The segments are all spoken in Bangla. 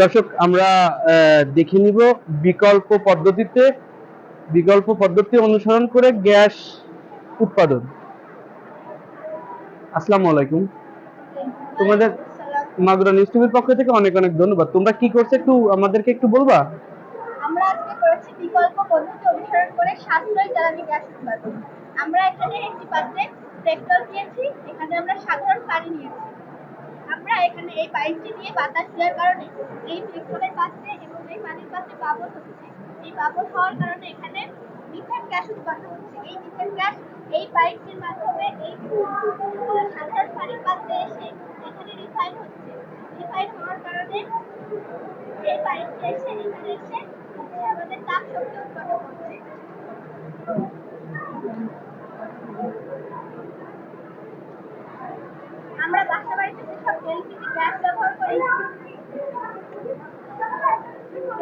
দর্শক, আমরা দেখে নিব বিকল্প পদ্ধতিতে, বিকল্প পদ্ধতি অনুসরণ করে গ্যাস উৎপাদন। আসসালামু আলাইকুম। তোমাদের মাগুরা নিউজ টিভির পক্ষ থেকে অনেক অনেক ধন্যবাদ। তোমরা কি করছ একটু আমাদেরকে একটু বলবা? আমরা আজকে করেছি বিকল্প পদ্ধতি অনুসরণ করে সাশ্রয়ী জ্বালানি গ্যাস উৎপাদন। আমরা এখানে একটি পাত্রে পেট্রোল নিয়েছি এখানে আমরা সাধারণ পানি নিয়েছি। আমরা এখানে এই পাইপটি দিয়ে বাতাস দেওয়ার কারণে এই পেট্রোলের পাত্রে এবং এই পানির পাত্রে বাবল হচ্ছে। এই বাবল হওয়ার কারণে এখানে মিথেন গ্যাস উৎপন্ন হচ্ছে। এই মিথেন গ্যাস এই পাইপটির মাধ্যমে এই সাধারণ পানির পাত্রে এসে এখানে রিফাইন হচ্ছে। রিফাইন হওয়ার কারণে এই পাইপটি এসে এখানে এসে আমাদের তাপ শক্তি উৎপন্ন করছে আমরা বাসা বাড়িতে যেসব এলপিজি গ্যাস ব্যবহার করি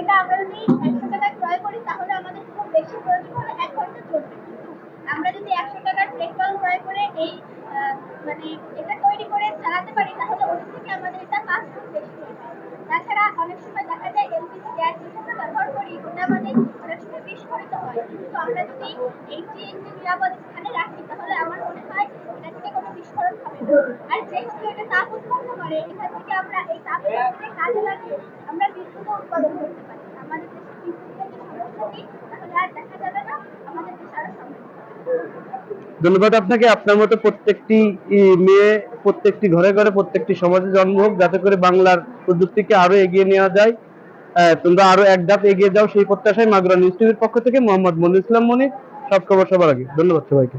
এটা আমরা যদি একশো টাকায় ক্রয় করি, তাহলে আমাদের খুব বেশি প্রয়োজন হলে এক ঘণ্টা চলবে। আমরা যদি একশো টাকার পেট্রোল ক্রয় করে এই মানে এটা তৈরি করে চালাতে পারি, তাহলে ওদের থেকে আমাদের এটা পাঁচ গুণ বেশি যায়। তাছাড়া অনেক সময় দেখা যায় এলপিজি গ্যাস যেটা ব্যবহার করি, ওটা আমাদের অনেক সময় বিস্ফোরিত হয়। কিন্তু আমরা যদি এইটি একটি নিরাপদ স্থানে রাখি, তাহলে আমার মনে হয় এটা থেকে কোনো বিস্ফোরণ হবে না। আর যেহেতু এটা তাপ করে থেকে আমরা এই কাজে লাগিয়ে আমরা বিদ্যুৎ উৎপাদন করতে পারি। আমাদের দেশে বিদ্যুতের যে তাহলে আর দেখা যাবে না, আমাদের আরও ধন্যবাদ আপনাকে। আপনার মতো প্রত্যেকটি মেয়ে, প্রত্যেকটি ঘরে ঘরে, প্রত্যেকটি সমাজে জন্ম হোক, যাতে করে বাংলার প্রযুক্তিকে আরও এগিয়ে নেওয়া যায়। তোমরা আরও এক ধাপ এগিয়ে যাও সেই প্রত্যাশায় মাগুরা নিউজ টিভির পক্ষ থেকে মোহাম্মদ মনির ইসলাম মনি সব খবর সবার আগে। ধন্যবাদ সবাইকে।